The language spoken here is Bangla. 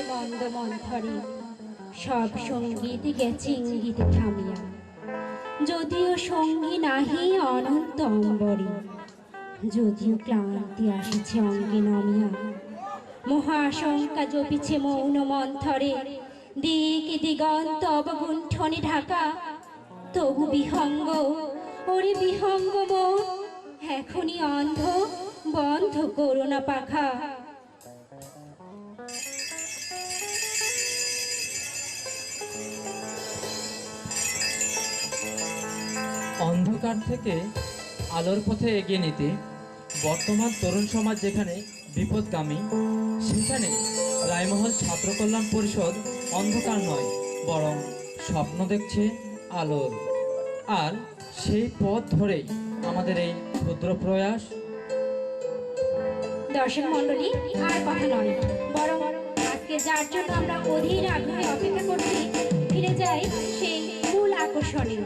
জপিছে মন্দ মন্থরে, সব সংগীত গেছে ইঙ্গিত থামিয়া। যদিও সঙ্গী নাহি অনন্ত অম্বরে যদিও ক্লান্তি আসিছে অঙ্গে নামিয়া। মহাশঙ্কা জপিছে মৌন মন্থরে, দিক দিগন্ত অবগুণ্ঠনে ঢাকা। তবু বিহঙ্গ, ওরে বিহঙ্গ মন এখনই অন্ধ, বন্ধ করোনা পাখা। অন্ধকার থেকে আলোর পথে এগিয়ে নিতে বর্তমান তরুণ সমাজ যেখানে বিপদগামী, সেখানে রায়মহল ছাত্র কল্যাণ পরিষদ অন্ধকার নয়, বরং স্বপ্ন দেখছে আলোর। আর সেই পথ ধরেই আমাদের এই ক্ষুদ্র প্রয়াস। দর্শক মন্ডলী আর কথা নয়, বরং আজকে যার জন্য আমরা অধীর আগ্রহে অপেক্ষা করছি, ফিরে যাই সেই মূল আকর্ষণে।